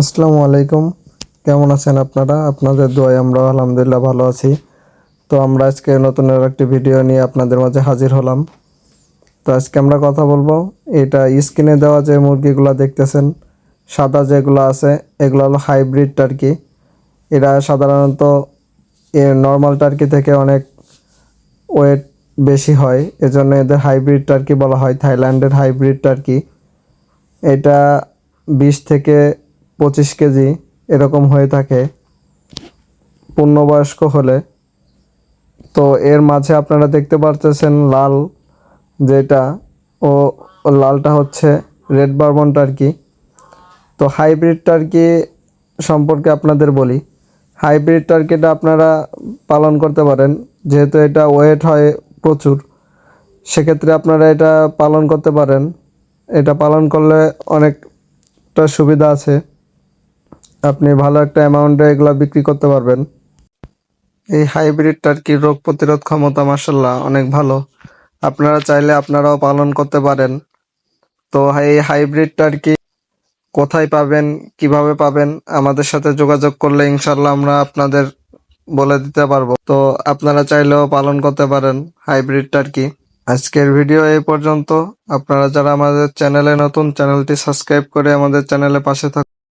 আসসালামু আলাইকুম। কেমন আছেন আপনারা? আপনাদের দোয়ায় আমরা আলহামদুলিল্লাহ ভালো আছি। তো আমরা আজকে নতুন আর একটি ভিডিও নিয়ে আপনাদের মাঝে হাজির হলাম। তো আজকে আমরা কথা বলব, এটা স্ক্রিনে দেওয়া যে মুরগিগুলো দেখতেছেন, সাদা যেগুলো আছে, এগুলো হলো হাইব্রিড টার্কি। এরা সাধারণত নর্মাল টার্কি থেকে অনেক ওয়েট বেশি হয়, এজন্য এদের হাইব্রিড টার্কি বলা হয়, থাইল্যান্ডের হাইব্রিড টার্কি। এটা বিশ থেকে পঁচিশ কেজি এরকম হয়ে থাকে, পূর্ণবয়স্ক হলে। তো এর মাঝে আপনারা দেখতে পারতেছেন লাল যেটা, ও লালটা হচ্ছে রেড বার্বন টার্কি তো হাইব্রিড টার্কি সম্পর্কে আপনাদের বলি। হাইব্রিড টার্কিটা আপনারা পালন করতে পারেন, যেহেতু এটা ওয়েট হয় প্রচুর। সেক্ষেত্রে আপনারা এটা পালন করতে পারেন। এটা পালন করলে অনেকটা সুবিধা আছে। আপনি ভালো একটা অ্যামাউন্টে এগুলো বিক্রি করতে পারবেন। এই হাইব্রিড টার্কির রোগ প্রতিরোধ ক্ষমতা মাসাল্লাহ অনেক ভালো। আপনারা চাইলে আপনারাও পালন করতে পারেন। তো এই হাইব্রিড টার্কি কোথায় পাবেন, কীভাবে পাবেন, আমাদের সাথে যোগাযোগ করলে ইনশাল্লাহ আমরা আপনাদের বলে দিতে পারব। তো আপনারা চাইলেও পালন করতে পারেন হাইব্রিড টার্কি আজকের ভিডিও এই পর্যন্ত। আপনারা যারা আমাদের চ্যানেলে নতুন, চ্যানেলটি সাবস্ক্রাইব করে আমাদের চ্যানেলে পাশে থাকুন